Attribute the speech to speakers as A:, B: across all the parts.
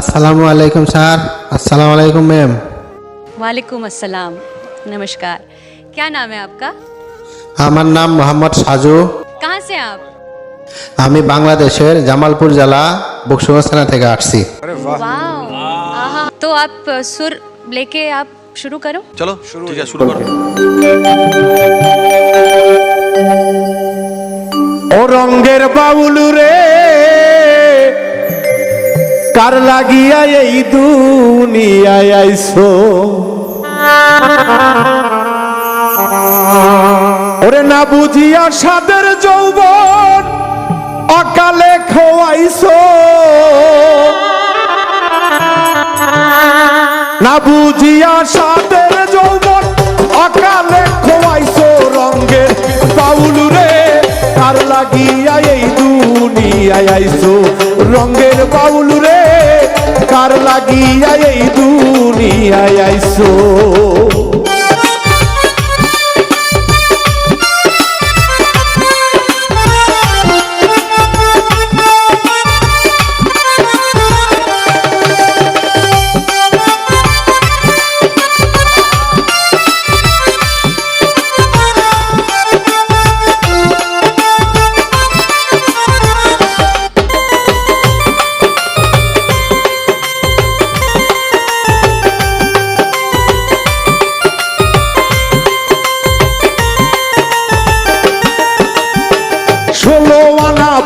A: আসসালামু আলাইকুম স্যার আসসালামু আলাইকুম ম্যাম
B: वालेकुम अस्सलाम नमस्कार क्या नाम है आपका
A: আমার নাম মোহাম্মদ সাজু
B: कहाँ से हैं आप
A: আমি বাংলাদেশের জামালপুর জেলা বকশুগঞ্জ থানা থেকে আসছি
B: वाह आहा तो आप अ, सुर लेके आप शुरू करो
C: चलो ठीक है शुरू करो
D: ও রঙ্গের বাউলু রে কার লাগিয়া এই দুনিয়ায় আইছো ওরে না বুঝিয়া সাদের যৌবন অকালে খোয়াইছো না বুঝিয়া সাদের যৌবন অকালে খোয়াইছো রঙ্গের বাউলু রে কার লাগিয়া দুনিয়ায় আইছো ষোলো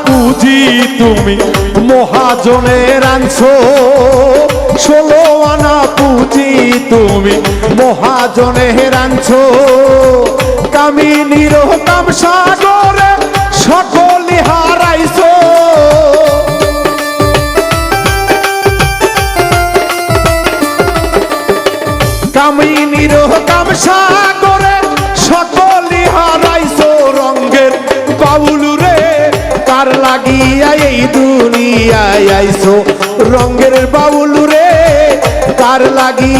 D: পুঁজি তুমি মহাজনের আনছো। ষোলো আনা পুঁজি তুমি মহাজনের আনছো। কামিনীর কাম সাগরে সকলি হারাইছো। কামিনীর কাম সাগরে কার লাগিয়া এই দুনিয়ায় আইসো। রঙের বাউলু রে কার লাগিয়া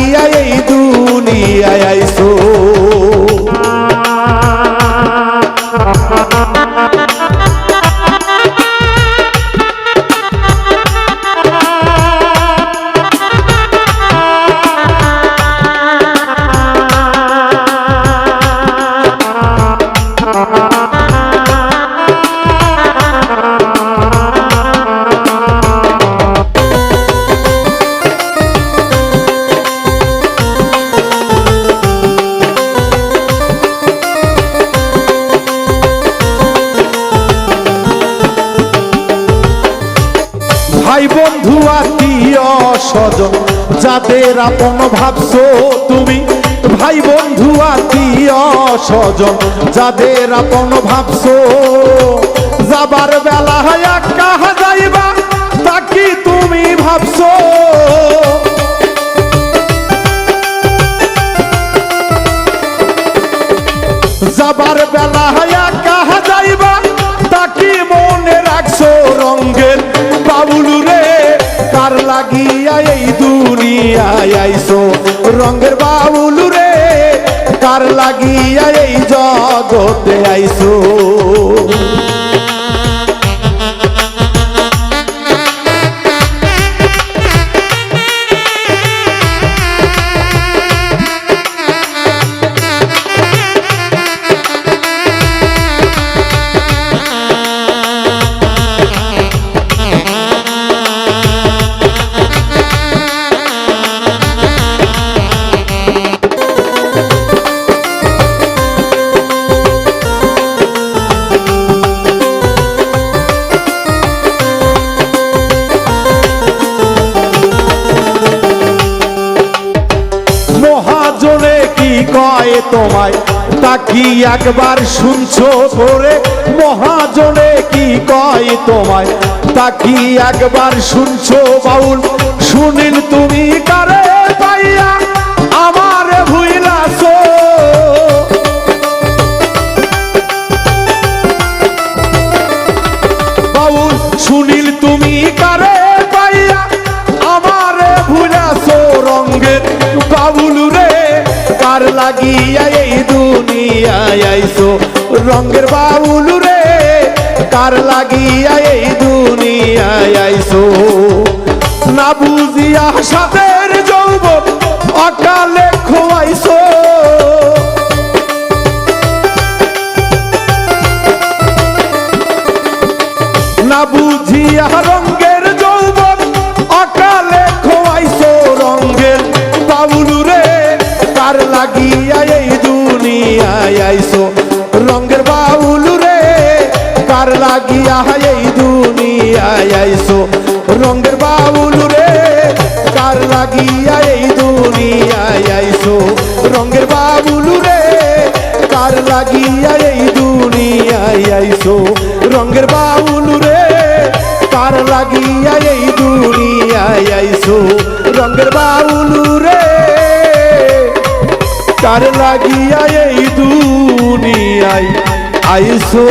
D: ভাই বন্ধু, আত্মীয় স্বজন, যাদের আপন ভাবছ তুমি, ভাই বন্ধু, আত্মীয় স্বজন, যাদের আপন ভাবছ, যাবার বেলা হয় কাহা বাবুলু রে, কার লাগিয়া এই দুনিয়ায় আইছো রঙ্গের বাবুলু রে, কার লাগিয়া এই জগতে আইছো কয় তোমায় তা কি একবার শুনছো করে মহাজনে কি কয় তোমায়? তা কি একবার শুনছো বাউল, শুনিল তুমি কারে পাইয়া? লাগিয়া এই দুনিয়ায় আইছো রঙ্গের বাউল রে কার লাগিয়া এই দুনিয়ায় না বুঝিয়া দিয়া কার লাগিয়া এই দুনিয়ায় আইছো রঙ্গের বাবুলু রে কার লাগিয়া এই দুনিয়ায় আইছো রঙ্গের বাবুলু রে কার লাগিয়া এই দুনিয়ায় রঙ্গের বাউলু রে কার লাগিয়া এই দুনিয়ায় আইছো রঙ্গের বাউলু রে কার লাগিয়া এই দুনিয়ায় আইসো।